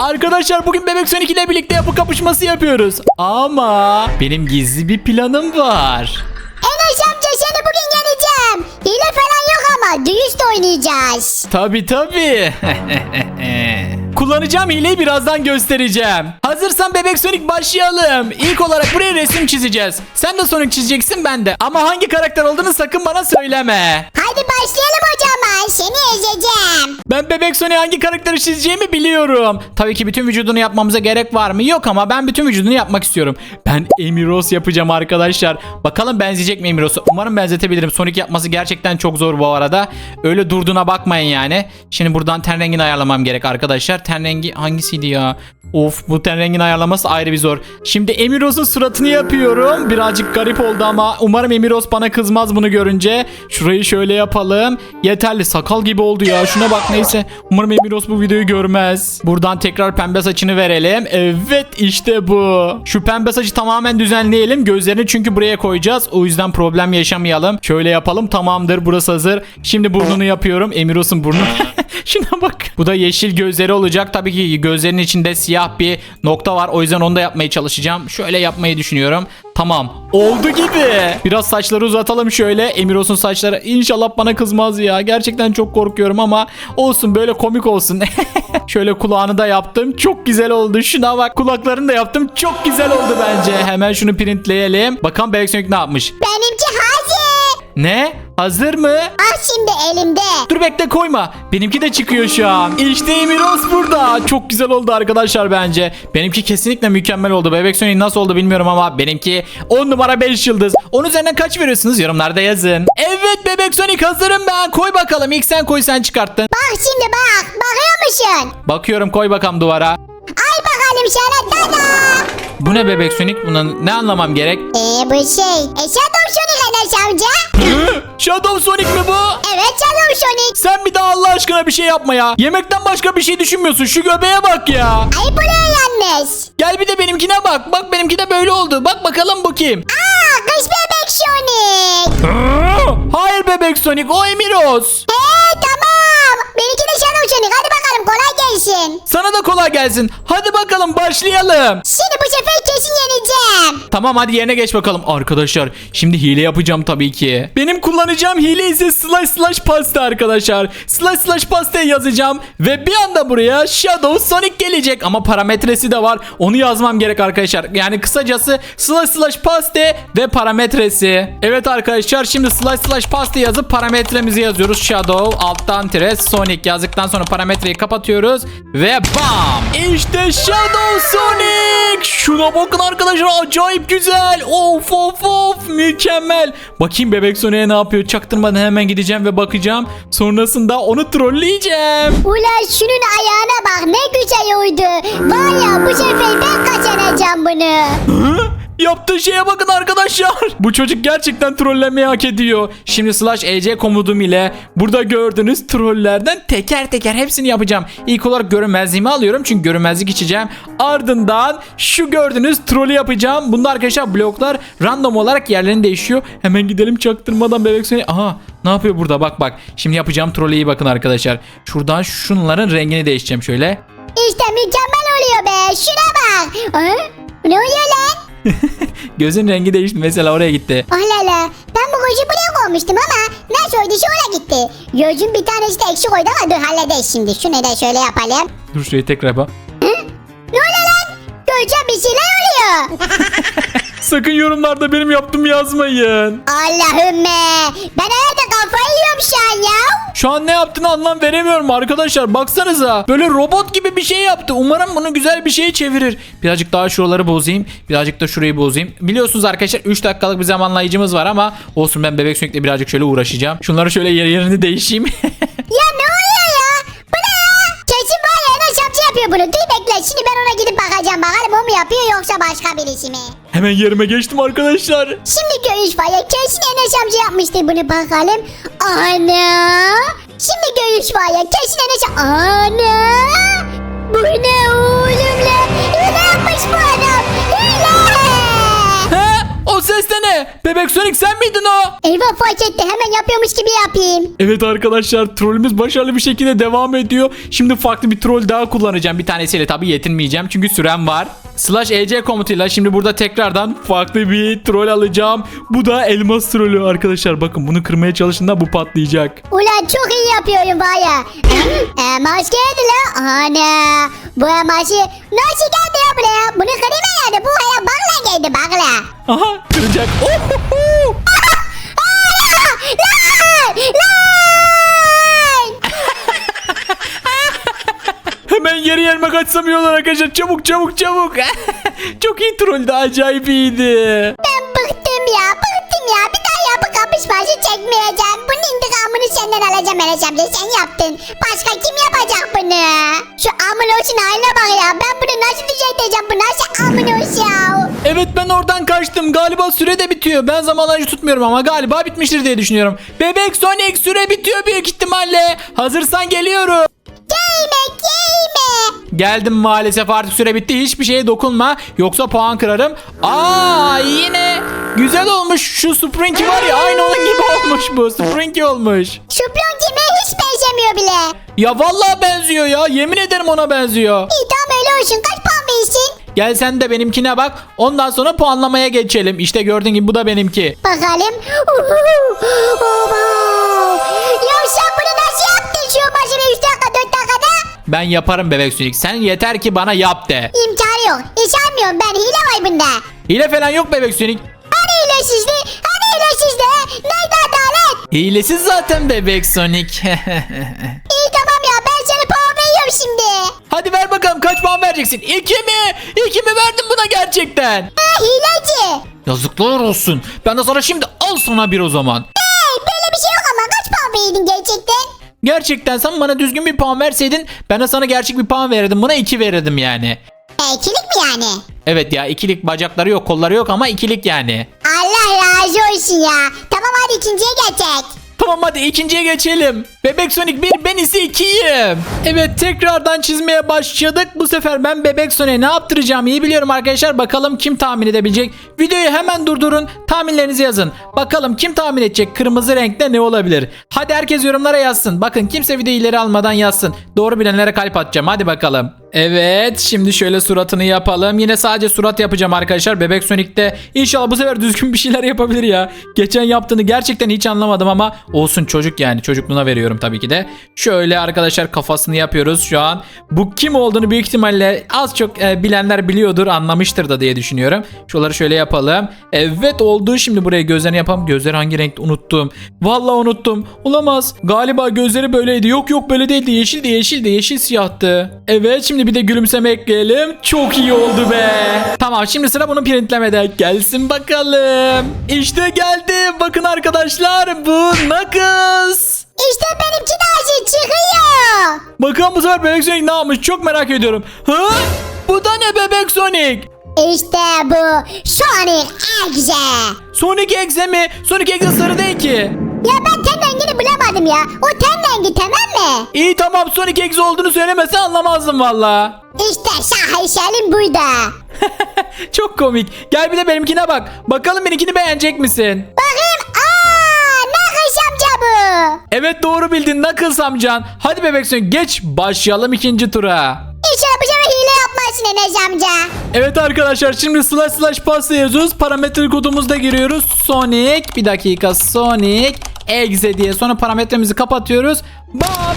Arkadaşlar bugün Bebek Sonic ile birlikte yapı kapışması yapıyoruz. Ama benim gizli bir planım var. Enes amca seni bugün yeneceğim. Hile falan yok ama dürüst oynayacağız. Tabi tabi. Kullanacağım hileyi birazdan göstereceğim. Hazırsan Bebek Sonic başlayalım. İlk olarak buraya resim çizeceğiz. Sen de Sonic çizeceksin ben de. Ama hangi karakter olduğunu sakın bana söyleme. Hadi başlayalım o zaman. Seni ezeceğim. Ben Bebek Sonic hangi karakteri çizeceğimi biliyorum. Tabii ki bütün vücudunu yapmamıza gerek var mı? Yok ama ben bütün vücudunu yapmak istiyorum. Ben Emiros yapacağım arkadaşlar. Bakalım benzeyecek mi Emiros'a? Umarım benzetebilirim. Sonic yapması gerçekten çok zor bu arada. Öyle durduğuna bakmayın yani. Şimdi buradan ten rengini ayarlamam gerek arkadaşlar. Ten rengi hangisiydi ya? Of bu ten rengini ayarlaması ayrı bir zor. Şimdi Emiros'un suratını yapıyorum. Birazcık garip oldu ama umarım Emiros bana kızmaz bunu görünce. Şurayı şöyle yapalım. Yeterli sakal gibi oldu ya. Şuna bak neyse. Umarım Emiros bu videoyu görmez. Buradan tekrar pembe saçını verelim. Evet işte bu. Şu pembe saçı tamamen düzenleyelim. Gözlerini çünkü buraya koyacağız. O yüzden problem yaşamayalım. Şöyle yapalım tamamdır burası hazır. Şimdi burnunu yapıyorum. Emiros'un burnu. Şuna bak. Bu da yeşil gözleri olacak. Tabii ki gözlerinin içinde siyah bir nokta var. O yüzden onu da yapmaya çalışacağım. Şöyle yapmayı düşünüyorum. Tamam. Oldu gibi. Biraz saçları uzatalım şöyle. Emiros'un saçları inşallah bana kızmaz ya. Gerçekten çok korkuyorum ama olsun böyle komik olsun. şöyle kulağını da yaptım. Çok güzel oldu. Şuna bak. Kulaklarını da yaptım. Çok güzel oldu bence. Hemen şunu printleyelim. Bakalım Bebek Sonic ne yapmış? Benimki hazır. Ne? Hazır mı? Ah şimdi elimde. Dur bekle koyma. Benimki de çıkıyor şu an. İşte Emiros burada. Çok güzel oldu arkadaşlar bence. Benimki kesinlikle mükemmel oldu. Bebek Sonic nasıl oldu bilmiyorum ama benimki 10 numara 5 yıldız. Onun üzerinden kaç veriyorsunuz yorumlarda yazın. Evet Bebek Sonic hazırım ben. Koy bakalım. İlk sen koy sen çıkarttın. Bak şimdi bak. Bakıyor musun? Bakıyorum koy bakalım duvara. Ay bakalım sana tada. Bu ne Bebek Sonic? Buna ne anlamam gerek? Ee bu şey. Eşadım Sonic Enes amca. Shadow Sonic mi bu? Evet canım Sonic. Sen bir daha Allah aşkına bir şey yapma ya. Yemekten başka bir şey düşünmüyorsun. Şu göbeğe bak ya. Ay bu ne yalnız? Gel bir de benimkine bak. Bak benimki de böyle oldu. Bak bakalım bu kim? Aa kız bebek Sonic. Hayır bebek Sonic o Emiros. He tamam. Benimki de Shadow Sonic. Hadi bakalım kolay gelsin. Sana da kolay gelsin. Hadi bakalım başlayalım. Şimdi bu sefer kesin yeneceğim. Tamam hadi yerine geç bakalım. Arkadaşlar şimdi hile yapacağım tabii ki. Benim kullanacağım hile ise slash slash pasta arkadaşlar. Slash slash pasta yazacağım. Ve bir anda buraya Shadow Sonic gelecek. Ama parametresi de var. Onu yazmam gerek arkadaşlar. Yani kısacası slash slash pasta ve parametresi. Evet arkadaşlar şimdi slash slash pasta yazıp parametremizi yazıyoruz. Shadow alttan tire Sonic yazdıktan sonra parametreyi kapatıyoruz. Ve bam! İşte Shadow Sonic! Şuna bakın arkadaşlar acayip güzel. Of of of mükemmel. Bakayım bebek Sonic'e ne yapıyor. Çaktırmadan hemen gideceğim ve bakacağım. Sonrasında onu trolleyeceğim. Ulan şunun ayağına bak ne güzel oydu. Var ya bu sefer ben kazanacağım bunu. Hı? Yaptığı şeye bakın arkadaşlar. Bu çocuk gerçekten trollemeyi hak ediyor. Şimdi slash ec komudum ile burada gördüğünüz trollerden teker teker hepsini yapacağım. İlk olarak görünmezliğimi alıyorum çünkü görünmezlik içeceğim. Ardından şu gördüğünüz trolü yapacağım. Bunda arkadaşlar bloklar random olarak yerlerini değişiyor. Hemen gidelim çaktırmadan bebek seni. Aha ne yapıyor burada bak bak. Şimdi yapacağım trolü iyi bakın arkadaşlar. Şuradan şunların rengini değiştireceğim şöyle. İşte mükemmel oluyor be. Şuna bak. Ha? Ne oluyor lan? Gözün rengi değişti mesela oraya gitti. Oh la la. Ben bu gözü buraya koymuştum ama nasıl olduysa oraya gitti. Gözün bir tanesi de eksik oydu ama dur hallederiz şimdi. Şunu da şöyle yapalım. Dur şurayı tekrar yapalım. Ne oluyor lan? Gözüm bir şeyler oluyor. Sakın yorumlarda benim yaptığımı yazmayın. Allah'ım be. Ben herhalde kafayı yiyorum şu an ya. Şu an ne yaptığını anlam veremiyorum arkadaşlar. Baksanıza. Böyle robot gibi bir şey yaptı. Umarım bunu güzel bir şeye çevirir. Birazcık daha şuraları bozayım. Birazcık da şurayı bozayım. Biliyorsunuz arkadaşlar 3 dakikalık bir zamanlayıcımız var ama olsun ben bebek sürekli birazcık şöyle uğraşacağım. Şunları şöyle yer yerini değişeyim. Ya? Bu ne ya? Kesin var ya Enes amca yapıyor bunu. Dur bekle şimdi ben ona gidip bakacağım. Bakalım o mu yapıyor yoksa başka birisi mi? Hemen yerime geçtim arkadaşlar. Şimdi görüş var ya kesin Enes amca yapmıştır bunu bakalım. Ana. Şimdi görüş var ya kesin Enes Ana. Bu ne oğlum ses ses de ne? Bebek Sonic sen miydin o? Eyvah fark etti hemen yapıyormuş gibi yapayım. Evet arkadaşlar trollümüz başarılı bir şekilde devam ediyor. Şimdi farklı bir troll daha kullanacağım. Bir tanesiyle tabii yetinmeyeceğim çünkü sürem var. Slash EC komutuyla şimdi burada tekrardan farklı bir troll alacağım. Bu da elmas trolü arkadaşlar. Bakın bunu kırmaya çalıştığında bu patlayacak. Ulan çok iyi yapıyorum baya. e, maske geldi la. Ana. Bu maske nasıl geldi ya buraya? Bunu kırayım yani? Bu aya bakla geldi bakla. Aha kıracak. Ohoho! Hemen yeri yerime kaçsam iyi olur arkadaşlar. Çabuk çabuk çabuk. Çok iyi trolldü. Acayip iyiydi. Kapışması çekmeyeceğim. Bunun intikamını senden alacağım Enes amca. Sen yaptın. Başka kim yapacak bunu? Şu Amunos'un haline bak ya. Ben bunu nasıl düzelteceğim? Bu nasıl Amunos ya? Evet ben oradan kaçtım. Galiba süre de bitiyor. Ben zamanlayıcı tutmuyorum ama galiba bitmiştir diye düşünüyorum. Bebek Sonic süre bitiyor büyük ihtimalle. Hazırsan geliyorum. Geldim maalesef artık süre bitti. Hiçbir şeye dokunma. Yoksa puan kırarım. Aa yine güzel olmuş. Şu Sprinky var ya aynı onun gibi olmuş bu. Sprinky olmuş. Şu blondime hiç benzemiyor bile. Ya vallahi benziyor ya. Yemin ederim ona benziyor. İyi tamam öyle olsun. Kaç puan verirsin? Gel sen de benimkine bak. Ondan sonra puanlamaya geçelim. İşte gördüğün gibi bu da benimki. Bakalım. Oba. Ben yaparım bebek Sonic. Sen yeter ki bana yap de. İmkanı yok. Hiç almıyorum ben hile var bunda. Hile falan yok bebek Sonic. Hani hilesizdi? Hani hilesizdi? Nerede adalet? Hilesiz zaten bebek Sonic. İyi tamam ya ben sana puan veriyorum şimdi. Hadi ver bakalım kaç puan vereceksin? İki mi? İki mi verdin buna gerçekten? Ha hileci. Yazıklar olsun. Ben de sana şimdi al sana bir o zaman. Hey böyle bir şey yok ama kaç puan verdin gerçekten? Sen bana düzgün bir puan verseydin ben de sana gerçek bir puan verirdim. Buna iki verirdim yani. E, ikilik mi yani? Evet ya ikilik bacakları yok kolları yok ama ikilik yani. Allah razı olsun ya. Tamam hadi ikinciye geçecek. Tamam hadi ikinciye geçelim. Bebek Sonic 1 ben ise 2'yim. Evet tekrardan çizmeye başladık. Bu sefer ben Bebek Sonic'e ne yaptıracağım iyi biliyorum arkadaşlar. Bakalım kim tahmin edebilecek. Videoyu hemen durdurun. Tahminlerinizi yazın. Bakalım kim tahmin edecek kırmızı renkte ne olabilir. Hadi herkes yorumlara yazsın. Bakın kimse videoyu ileri almadan yazsın. Doğru bilenlere kalp atacağım. Hadi bakalım. Evet şimdi şöyle suratını yapalım. Yine sadece surat yapacağım arkadaşlar. Bebek Sonic'te inşallah bu sefer düzgün bir şeyler yapabilir ya. Geçen yaptığını gerçekten hiç anlamadım ama olsun çocuk yani. Çocukluğuna veriyorum tabii ki de. Şöyle arkadaşlar kafasını yapıyoruz şu an. Bu kim olduğunu büyük ihtimalle az çok e, bilenler biliyordur anlamıştır da diye düşünüyorum. Şuraları şöyle yapalım. Evet oldu. Şimdi buraya gözlerini yapalım. Gözleri hangi renkte unuttum. Vallahi unuttum. Olamaz. Galiba gözleri böyleydi. Yok yok böyle değildi. Yeşildi yeşildi. Yeşil siyahtı. Evet şimdi bir de gülümseme ekleyelim. Çok iyi oldu be. Tamam şimdi sıra bunu printlemede. Gelsin bakalım. İşte geldi. Bakın arkadaşlar bu Knuckles. İşte benimki de acı çıkıyor. Bakalım bu sefer Bebek Sonic ne yapmış çok merak ediyorum. Ha? Bu da ne Bebek Sonic? İşte bu Sonic Exe. Sonic Exe mi? Sonic Exe sarı değil ki. Ya ben ten rengini bulamadım ya. O ten rengi tamam mı? İyi tamam Sonic Exe olduğunu söylemese anlamazdım valla. İşte şaheserim burada. Çok komik. Gel bir de benimkine bak. Bakalım benimkini beğenecek misin? Bakayım. Aa, ne kış amca bu? Evet doğru bildin Knuckles amcan. Hadi bebek Sonic geç başlayalım ikinci tura. İnşallah bu sefer hile yapmazsın Enes amca. Evet arkadaşlar şimdi slash slash pasta yazıyoruz. Parametre kodumuzda giriyoruz. Sonic bir dakika Sonic exe diye sonra parametremizi kapatıyoruz. Bam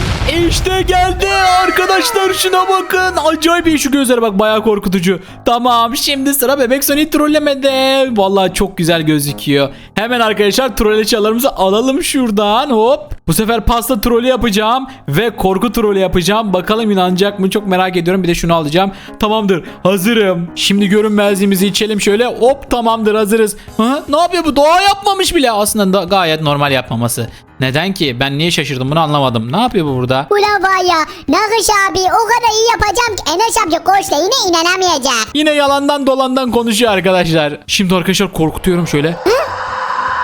işte geldi arkadaşlar şuna bakın. Acayip iyi şu gözlere bak bayağı korkutucu. Tamam şimdi sıra bebek Sonic trollemede. Vallahi çok güzel gözüküyor. Hemen arkadaşlar troll eşyalarımızı alalım şuradan hop. Bu sefer pasta trolü yapacağım ve korku trolü yapacağım. Bakalım inanacak mı çok merak ediyorum. Bir de şunu alacağım. Tamamdır hazırım. Şimdi görünmezliğimizi içelim şöyle. Hop tamamdır hazırız. Ha? Ne yapıyor bu? Doğa yapmamış bile. Aslında da gayet normal yapmaması. Neden ki? Ben niye şaşırdım bunu anlamadım. Ne yapıyor bu burada? Ulan var ya Nakış abi o kadar iyi yapacağım ki Enes amca koçla yine inanamayacak. Yine yalandan dolandan konuşuyor arkadaşlar. Şimdi arkadaşlar korkutuyorum şöyle.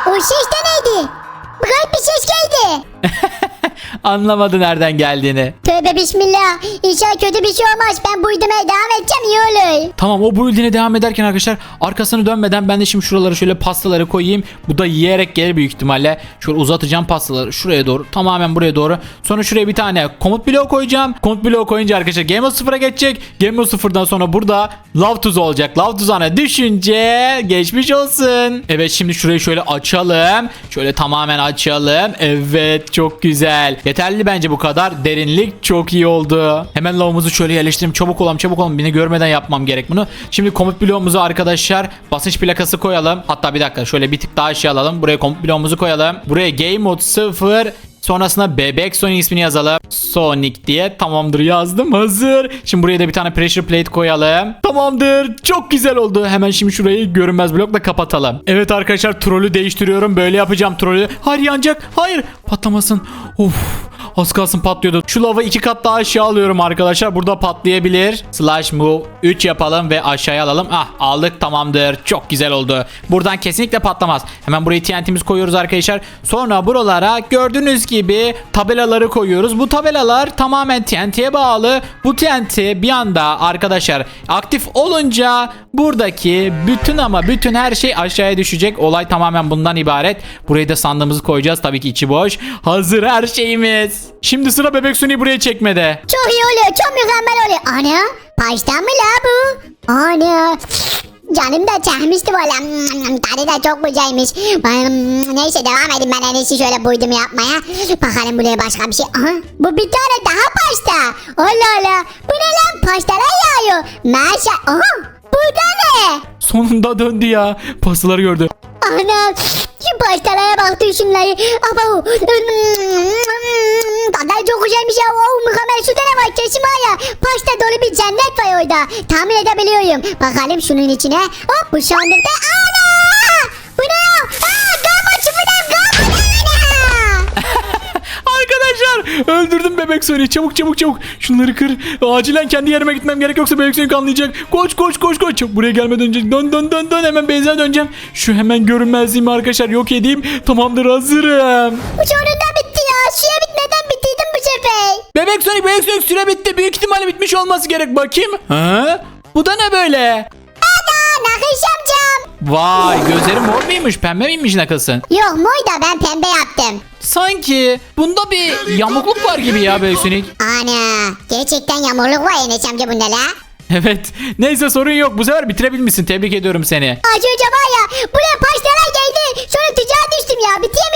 O ses de neydi? Garip bir ses geldi. Anlamadı nereden geldiğini. Tövbe bismillah. İnşallah kötü bir şey olmaz. Ben bu ideme devam edeceğim iyi olur. Tamam o build'ine devam ederken arkadaşlar arkasını dönmeden ben de şimdi şuraları şöyle pastaları koyayım. Bu da yiyerek gelir büyük ihtimalle. Şöyle uzatacağım pastaları şuraya doğru tamamen buraya doğru. Sonra şuraya bir tane komut bloğu koyacağım. Komut bloğu koyunca arkadaşlar Game Mode 0'a geçecek. Game Mode 0'dan sonra burada Love tuzu olacak. Love tuzağına düşünce geçmiş olsun. Evet şimdi şurayı şöyle açalım. Şöyle tamamen açalım. Evet çok güzel. Yeterli bence bu kadar. Derinlik çok iyi oldu. Hemen lavumuzu şöyle yerleştireyim. Çabuk olalım çabuk olalım. Beni görmeden yapmam gerek bunu. Şimdi komut bloğumuzu arkadaşlar basınç plakası koyalım. Hatta bir dakika şöyle bir tık daha aşağı alalım. Buraya komut bloğumuzu koyalım. Buraya Game Mode 0 Sonrasında bebek Sonic ismini yazalım. Sonic diye tamamdır yazdım hazır. Şimdi buraya da bir tane pressure plate koyalım. Tamamdır çok güzel oldu. Hemen şimdi şurayı görünmez blokla kapatalım. Evet arkadaşlar trolü değiştiriyorum. Böyle yapacağım trolü. Hayır yanacak. Hayır patlamasın. Of Az kalsın patlıyordu. Şu lava iki kat daha aşağı alıyorum arkadaşlar. Burada patlayabilir. Slash move 3 yapalım ve aşağıya alalım. Ah aldık tamamdır. Çok güzel oldu. Buradan kesinlikle patlamaz. Hemen buraya TNT'mizi koyuyoruz arkadaşlar. Sonra buralara gördüğünüz gibi tabelaları koyuyoruz. Bu tabelalar tamamen TNT'ye bağlı. Bu TNT bir anda arkadaşlar aktif olunca buradaki bütün ama bütün her şey aşağıya düşecek. Olay tamamen bundan ibaret. Buraya da sandığımızı koyacağız. Tabii ki içi boş. Hazır her şeyimiz. Şimdi sıra bebek Sony'yi buraya çekmede. Çok iyi oluyor. Çok mükemmel oluyor. Ana paştan mı la bu? Ana. Canım da çekmişti valla. Tadı da çok güzelmiş. Ben- Neyse devam edin ben en iyisi şöyle buydum yapmaya. Bakalım buraya başka bir şey. Aha bu bir tane daha paşta. Allah Allah. Bu ne lan paştalar yağıyor. Maşa. Aha bu da ne? Sonunda döndü ya. Pastaları gördü. Ana şu pastalara bak şunları. Aba Tadlar çok güzelmiş ya. Oh, mükemmel şu ne var kesin var ya. Pasta dolu bir cennet var orada. Tahmin edebiliyorum. Bakalım şunun içine. Hop bu sandıkta. Ana! Bu ne ya? Aa, gama çıfıdan gama ana! Arkadaşlar öldürdüm bebek Sony'yi. Çabuk çabuk çabuk. Şunları kır. Acilen kendi yerime gitmem gerek yoksa bebek Sony kanlayacak. Koş koş koş koş. Çabuk buraya gelmeden önce dön dön dön dön. Hemen benzine döneceğim. Şu hemen görünmezliğimi arkadaşlar yok edeyim. Tamamdır hazırım. Bu sonunda bitti ya. Bu sefer. Bebek Sonic bebek Sonic süre bitti. Büyük ihtimalle bitmiş olması gerek. Bakayım. Ha? Bu da ne böyle? Ana nakış amcam. Vay gözlerim mor muymuş pembe miymiş nakasın? Yok moy da ben pembe yaptım. Sanki bunda bir yamukluk var gibi ya bebek Sonic. Ana gerçekten yağmurluk var Enes amca bunda la. Evet. Neyse sorun yok. Bu sefer bitirebilmişsin. Tebrik ediyorum seni. Az önce var ya buraya pastalar geldi. Sonra tuzağa düştüm ya. Bitiremeyeceğim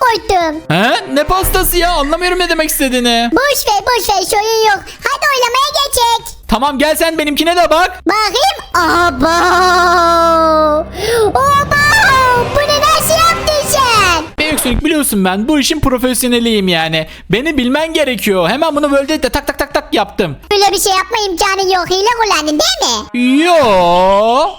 korktum. He? Ne pastası ya? Anlamıyorum ne demek istediğini. Boş ver boş ver sorun yok. Hadi oylamaya geçek. Tamam gel sen benimkine de bak. Bakayım. Abo. Oba. Bunu nasıl yaptın sen? Sonic biliyorsun ben bu işin profesyoneliyim yani. Beni bilmen gerekiyor. Hemen bunu böyle de tak tak tak tak yaptım. Böyle bir şey yapma imkanı yok. Hile kullandın değil mi? Yo.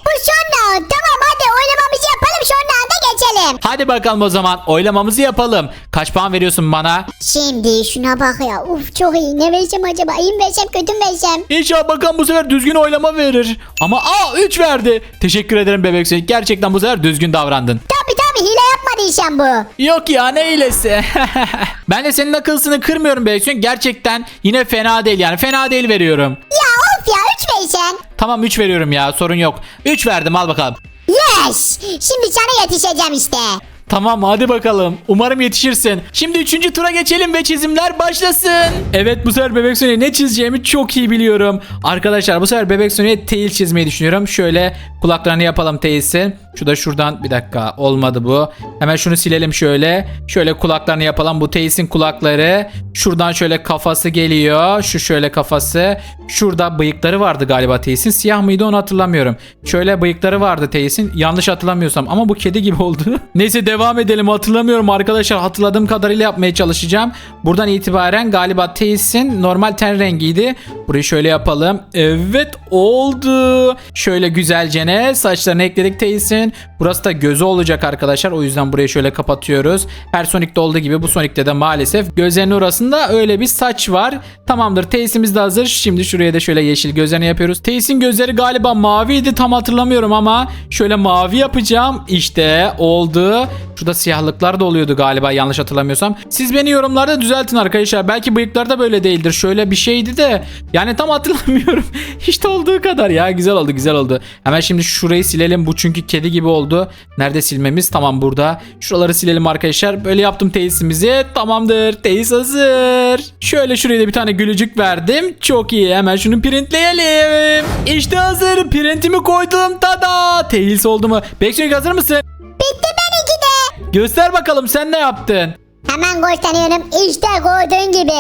Bu son round. Tamam hadi oylamamızı yapalım sonra da geçelim. Hadi bakalım o zaman oylamamızı yapalım. Kaç puan veriyorsun bana? Şimdi şuna bak ya. Uf çok iyi. Ne versem acaba? İyi mi versem kötü mü versem? İnşallah bakalım bu sefer düzgün oylama verir. Ama aa 3 verdi. Teşekkür ederim Bebek Sonic. Gerçekten bu sefer düzgün davrandın. Tabi tabi hile yapmadıysan bu. Yok ya ne iyilesi. ben de senin akılsını kırmıyorum Bebek Sonic. Gerçekten yine fena değil yani. Fena değil veriyorum. Ya of ya 3 versen. Tamam 3 veriyorum ya sorun yok. 3 verdim al bakalım. Yes. Şimdi sana yetişeceğim işte. Tamam hadi bakalım. Umarım yetişirsin. Şimdi 3. tura geçelim ve çizimler başlasın. Evet bu sefer Bebek Sony'e ne çizeceğimi çok iyi biliyorum. Arkadaşlar bu sefer Bebek Sony'e tail çizmeyi düşünüyorum. Şöyle kulaklarını yapalım tailsin. Şu da şuradan bir dakika olmadı bu. Hemen şunu silelim şöyle. Şöyle kulaklarını yapalım. Bu tailsin kulakları. Şuradan şöyle kafası geliyor. Şu şöyle kafası. Şurada bıyıkları vardı galiba tailsin. Siyah mıydı onu hatırlamıyorum. Şöyle bıyıkları vardı tailsin. Yanlış hatırlamıyorsam ama bu kedi gibi oldu. Neyse devam edelim. Hatırlamıyorum arkadaşlar. Hatırladığım kadarıyla yapmaya çalışacağım. Buradan itibaren galiba tailsin normal ten rengiydi. Burayı şöyle yapalım. Evet oldu. Şöyle güzelce ne saçlarını ekledik tailsin. Burası da gözü olacak arkadaşlar. O yüzden burayı şöyle kapatıyoruz. Her Sonic'te olduğu gibi bu Sonic'te de maalesef gözlerinin orasında öyle bir saç var. Tamamdır. Tails'imiz de hazır. Şimdi şuraya da şöyle yeşil gözlerini yapıyoruz. Tails'in gözleri galiba maviydi tam hatırlamıyorum ama şöyle mavi yapacağım. İşte oldu. Şurada siyahlıklar da oluyordu galiba yanlış hatırlamıyorsam. Siz beni yorumlarda düzeltin arkadaşlar. Belki bıyıklar da böyle değildir. Şöyle bir şeydi de. Yani tam hatırlamıyorum. işte olduğu kadar ya. Güzel oldu güzel oldu. Hemen şimdi şurayı silelim. Bu çünkü kedi gibi oldu. Nerede silmemiz? Tamam burada. Şuraları silelim arkadaşlar. Böyle yaptım tesisimizi. Tamamdır. Tesis hazır. Şöyle şuraya da bir tane gülücük verdim. Çok iyi. Hemen şunu printleyelim. İşte hazır. Printimi koydum. Tada. Tesis oldu mu? Bekçilik hazır mısın? Bitti benimki de. Göster bakalım sen ne yaptın? Hemen gösteriyorum. İşte gördüğün gibi.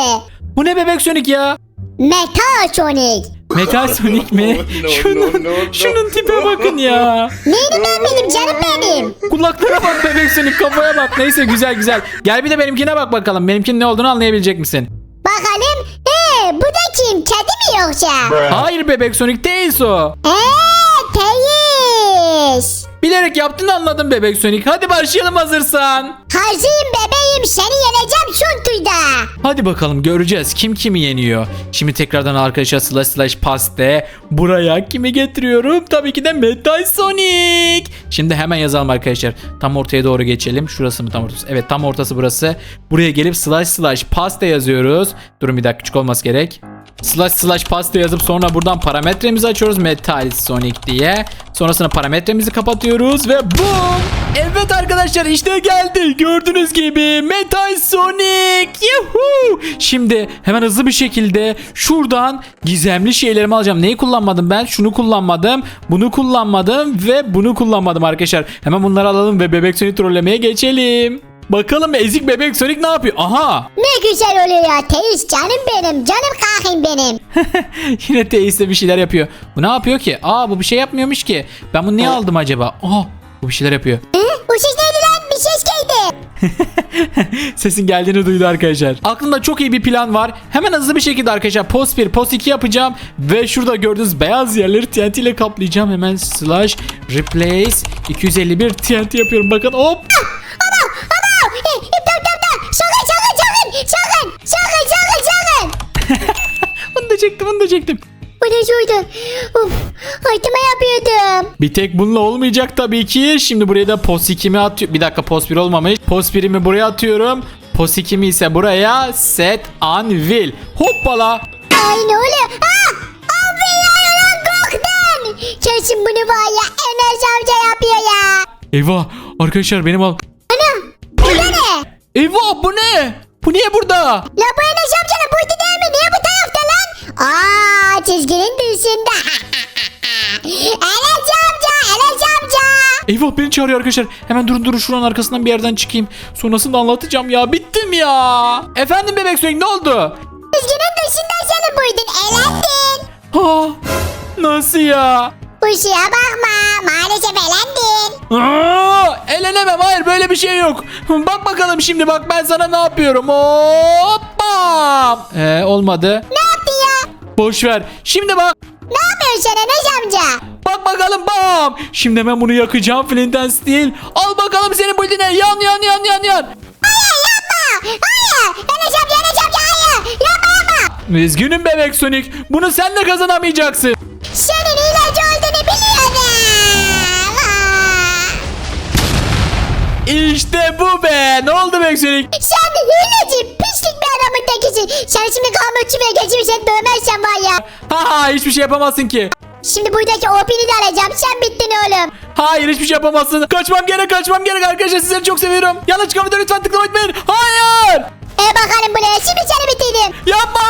Bu ne bebek Sonic ya? Metal Sonic. Metal Sonic mi? No, no, şunun, no, no. şunun tipe bakın ya. Neydi ben benim canım benim. Kulaklara bak bebek Sonic kafaya bak. Neyse güzel güzel. Gel bir de benimkine bak bakalım. Benimkinin ne olduğunu anlayabilecek misin? Bakalım. Ee, bu da kim? Kedi mi yoksa? Hayır bebek Sonic değil o. Eee teyiz. Bilerek yaptığını anladım bebek Sonic. Hadi başlayalım hazırsan. Hazırım bebeğim seni yeneceğim turda. Hadi bakalım göreceğiz kim kimi yeniyor. Şimdi tekrardan arkadaşlar slash slash paste. Buraya kimi getiriyorum? Tabii ki de Metal Sonic. Şimdi hemen yazalım arkadaşlar. Tam ortaya doğru geçelim. Şurası mı tam ortası? Evet tam ortası burası. Buraya gelip slash slash paste yazıyoruz. Durun bir dakika küçük olması gerek. Slash slash pasta yazıp sonra buradan parametremizi açıyoruz Metal Sonic diye. Sonrasında parametremizi kapatıyoruz ve boom! Evet arkadaşlar işte geldi. Gördüğünüz gibi Metal Sonic. Yuhuu! Şimdi hemen hızlı bir şekilde şuradan gizemli şeylerimi alacağım. Neyi kullanmadım ben? Şunu kullanmadım. Bunu kullanmadım ve bunu kullanmadım arkadaşlar. Hemen bunları alalım ve bebek Sonic trollemeye geçelim. Bakalım ezik bebek Sonic ne yapıyor? Aha! Ne güzel oluyor ya teyiz canım benim canım kahim benim. Yine teiste bir şeyler yapıyor. Bu ne yapıyor ki? Aa bu bir şey yapmıyormuş ki. Ben bunu niye aldım acaba? Aa bu bir şeyler yapıyor. Hı? Bu ses neydi lan bir ses geldi. Sesin geldiğini duydu arkadaşlar. Aklımda çok iyi bir plan var. Hemen hızlı bir şekilde arkadaşlar post 1, post 2 yapacağım. Ve şurada gördüğünüz beyaz yerleri TNT ile kaplayacağım. Hemen slash replace 251 TNT yapıyorum. Bakın hop. Çektim bunu da çektim. Bu ne şuydu? Uf altıma yapıyordum. Bir tek bununla olmayacak tabii ki. Şimdi buraya da post 2'mi atıyorum. Bir dakika post 1 olmamış. Post 1'imi buraya atıyorum. Post 2'mi ise buraya set anvil. Hoppala. Ay ne oluyor? Ah! Abi ya lan korktum. Kesin bunu var ya Enes amca yapıyor ya. Eyvah arkadaşlar benim al. Ana bu da ne? Eyvah bu ne? Bu niye burada? La bu Enes amcanın buydu değil mi? Niye bu tarafta lan? Aa çizginin dışında. Enes amca Enes amca. Eyvah beni çağırıyor arkadaşlar. Hemen durun durun şuranın arkasından bir yerden çıkayım. Sonrasında anlatacağım ya. Bittim ya. Efendim bebek Sonic ne oldu? Çizginin dışında seni buydun elendin. Ha, nasıl ya? Uşuya bakma maalesef elendin. Aa, elenemem hayır böyle bir şey yok. Bak bakalım şimdi bak ben sana ne yapıyorum. Hoppa. Ee, olmadı. Ne yaptın ya? Boş ver. Şimdi bak. Ne yapıyorsun sen Enes amca? Bak bakalım bam. Şimdi ben bunu yakacağım Flint and Steel. Al bakalım senin buildine yan yan yan yan yan. Hayır yapma. Hayır. Enes amca Enes amca hayır. Yapma yapma. Üzgünüm bebek Sonic. Bunu sen de kazanamayacaksın. İşte bu be. Ne oldu bebek Sonic? Sen hileci pislik bir adamın tekisin. Sen şimdi kalmak çiviye geçirsen dövmezsen var ya. Ha hiçbir şey yapamazsın ki. Şimdi buradaki OP'ni de alacağım. Sen bittin oğlum. Hayır hiçbir şey yapamazsın. Kaçmam gerek kaçmam gerek arkadaşlar sizleri çok seviyorum. Yanlış çıkan videoyu lütfen tıklamayı unutmayın. Hayır. E bakalım buraya şimdi seni bitirdim. Yapma.